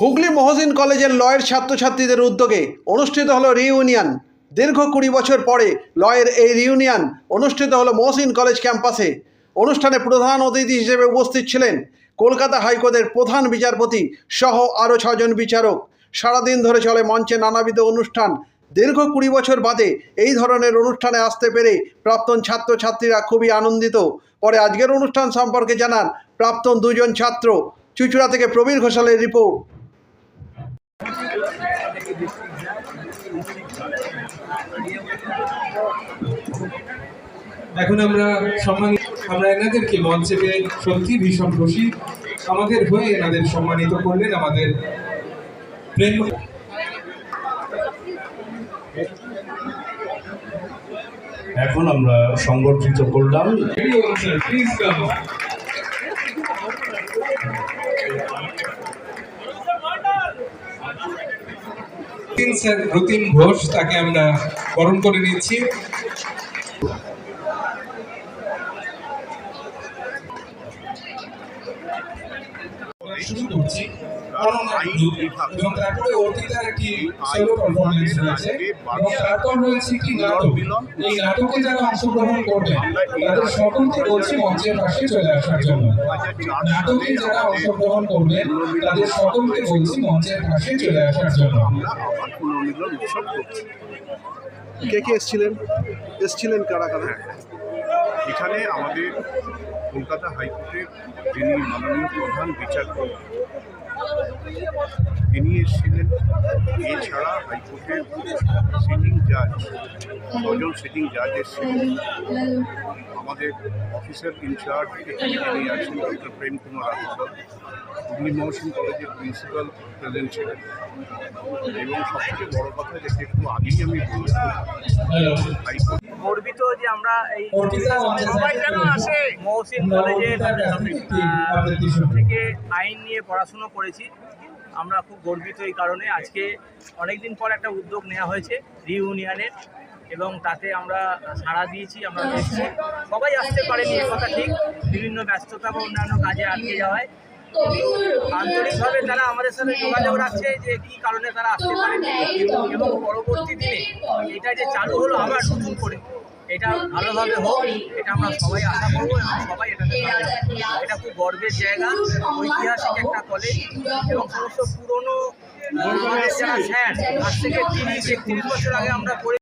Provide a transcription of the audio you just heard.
হুগলি মহসিন কলেজের লয়ের ছাত্রছাত্রীদের উদ্যোগে অনুষ্ঠিত হলো রিইউনিয়ন দীর্ঘ কুড়ি বছর পরে লয়ের এই রিউনিয়ন অনুষ্ঠিত হলো মহসিন কলেজ ক্যাম্পাসে। অনুষ্ঠানে প্রধান অতিথি হিসেবে উপস্থিত ছিলেন কলকাতা হাইকোর্টের প্রধান বিচারপতি সহ আরও ছজন বিচারক। সারাদিন ধরে চলে মঞ্চে নানাবিধ অনুষ্ঠান। দীর্ঘ কুড়ি বছর বাদে এই ধরনের অনুষ্ঠানে আসতে পেরে প্রাক্তন ছাত্রছাত্রীরা খুবই আনন্দিত। পরে আজকের অনুষ্ঠান সম্পর্কে জানান প্রাক্তন দুজন ছাত্র। চুচুড়া থেকে প্রবীর ঘোষালের রিপোর্ট। এখন আমরা সম্মানিত আমরা এনাদেরকে মঞ্চে পেয়ে সত্যি ভীষণ খুশি। আমাদের হয়ে এনাদের সম্মানিত করলেন আমাদের প্রেম এখন আমরা সংগঠিত করলাম। Please come Ratin sir Ratin Ghosh তাকে আমরা বরণ করে নিচ্ছি। শুরু করছি। এবং তারপরে অর্পিতার একটি সোলো পারফরমেন্স রয়েছে। এবং তারপর রয়েছে একটি নাটক? এই নাটকে যারা অংশগ্রহণ তাদের সকলকে বলছি মঞ্চের পাশে চলে আসার জন্য। নাটকে যারা অংশগ্রহণ করবেন তাদের সকলকে বলছি মঞ্চের পাশে চলে আসার জন্য। কে কে এসছিলেন? এসছিলেন কারা কারা? এখানে আমাদের কলকাতা হাইকোর্টের যিনি মাননীয় প্রধান বিচারপতি তিনি এসেছিলেন এছাড়া হাইকোর্টের সিটিং জাজ ছজন সিটিং জাজ এসেছিলেন। আমাদের অফিসার ইনচার্জ এখানে যিনি আছেন ডক্টর প্রেম কুমার হুগলি মহসিন কলেজের প্রিন্সিপাল প্রেজেন্ট ছিলেন এবং সবথেকে বড় কথা, যেটা একটু আগেই আমি বলেছি, হাইকোর্ট গর্বিত যে আমরা এই মহসিন কলেজের থেকে আইন নিয়ে পড়াশুনো করেছি। আমরা খুব গর্বিত এই কারণে। আজকে অনেকদিন পর একটা উদ্যোগ নেওয়া হয়েছে রিউনিয়নের এবং তাতে আমরা সাড়া দিয়েছি আমরা সবাই আসতে পারেনি এ কথা ঠিক। বিভিন্ন ব্যস্ততা বা অন্যান্য কাজে আটকে যাওয়ায় আন্তরিকভাবে তারা আমাদের সাথে যোগাযোগ রাখছে যে কি কারণে তারা আসতে পারেনি। এবং পরবর্তী দিনে এটা যে চালু হলো আবার নতুন করে। এটা ভালোভাবে হোক, এটা আমরা সবাই আশা করব এবং সবাই এটাতে এটা খুব গর্বের জায়গা, ঐতিহাসিক একটা কলেজ এবং সমস্ত পুরনো যারা স্যার আজ থেকে তিরিশ, একত্রিশ বছর আগে আমরা